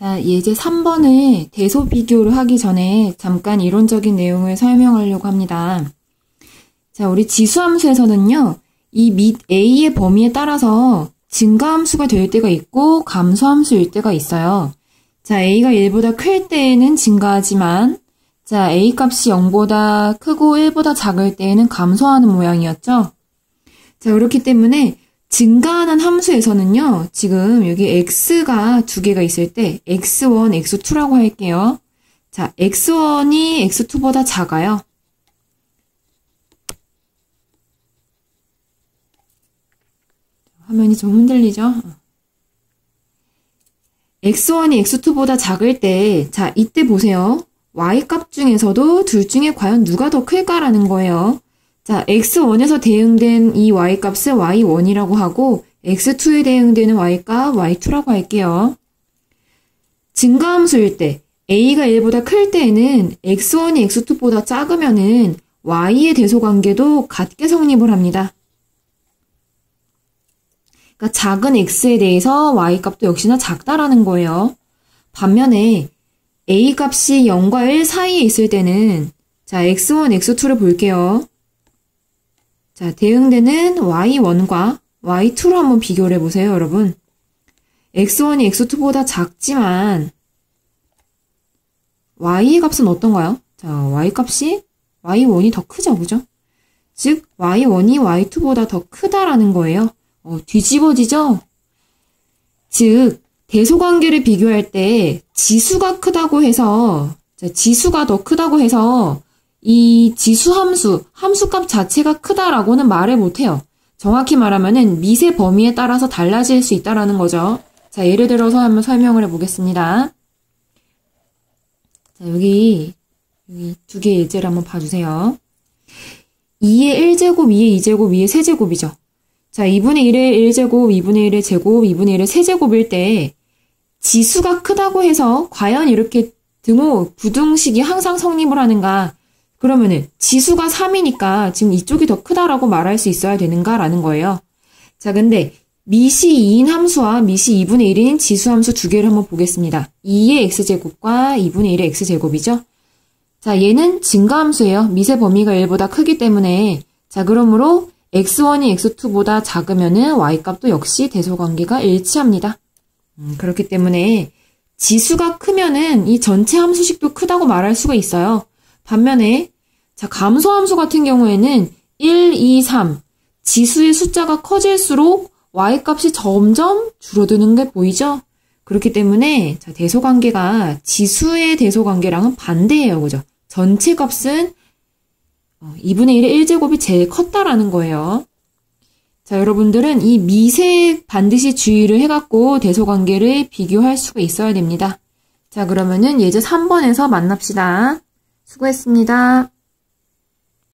자, 예제 3번을 대소 비교를 하기 전에 잠깐 이론적인 내용을 설명하려고 합니다. 자, 우리 지수함수에서는요, 이 밑 A의 범위에 따라서 증가함수가 될 때가 있고 감소함수일 때가 있어요. 자, A가 1보다 클 때에는 증가하지만, 자, A 값이 0보다 크고 1보다 작을 때에는 감소하는 모양이었죠. 자, 그렇기 때문에 증가하는 함수에서는요, 지금 여기 x가 두 개가 있을 때 x1, x2라고 할게요. 자, x1이 x2보다 작아요. 화면이 좀 흔들리죠? x1이 x2보다 작을 때, 자, 이때 보세요. y값 중에서도 둘 중에 과연 누가 더 클까라는 거예요. 자, x1에서 대응된 이 y값을 y1이라고 하고, x2에 대응되는 y값 y2라고 할게요. 증가함수일 때, a가 1보다 클 때에는 x1이 x2보다 작으면은 y의 대소관계도 같게 성립을 합니다. 그러니까 작은 x에 대해서 y 값도 역시나 작다라는 거예요. 반면에 a 값이 0과 1 사이에 있을 때는 자 x1, x2를 볼게요. 자 대응되는 y1과 y2로 한번 비교를 해보세요, 여러분. x1이 x2보다 작지만 y의 값은 어떤가요? 자 y 값이 y1이 더 크죠, 그죠? 즉 y1이 y2보다 더 크다라는 거예요. 어, 뒤집어지죠? 즉, 대소관계를 비교할 때 지수가 크다고 해서, 지수가 더 크다고 해서 이 지수 함수, 함수값 자체가 크다라고는 말을 못해요. 정확히 말하면은 미세 범위에 따라서 달라질 수 있다라는 거죠. 자, 예를 들어서 한번 설명을 해보겠습니다. 자, 여기, 여기 두 개의 예제를 한번 봐주세요. 2의 1제곱, 2의 2제곱, 2의 세제곱이죠. 자, 2분의 1의 1제곱, 2분의 1의 제곱, 2분의 1의 세제곱일 때 지수가 크다고 해서 과연 이렇게 등호 부등식이 항상 성립을 하는가? 그러면은 지수가 3이니까 지금 이쪽이 더 크다라고 말할 수 있어야 되는가라는 거예요. 자, 근데 미시 2인 함수와 미시 2분의 1인 지수 함수 두 개를 한번 보겠습니다. 2의 x제곱과 2분의 1의 x제곱이죠. 자, 얘는 증가함수예요. 미세 범위가 1보다 크기 때문에 자, 그러므로 x1이 x2보다 작으면은 y값도 역시 대소관계가 일치합니다. 음, 그렇기 때문에 지수가 크면은 이 전체 함수식도 크다고 말할 수가 있어요. 반면에 자 감소함수 같은 경우에는 1, 2, 3 지수의 숫자가 커질수록 y값이 점점 줄어드는 게 보이죠? 그렇기 때문에 자, 대소관계가 지수의 대소관계랑은 반대예요. 그죠? 전체 값은 2분의 어, 1의 1제곱이 제일 컸다라는 거예요. 자, 여러분들은 이 미세 반드시 주의를 해갖고 대소관계를 비교할 수가 있어야 됩니다. 자, 그러면은 예제 3번에서 만납시다. 수고했습니다.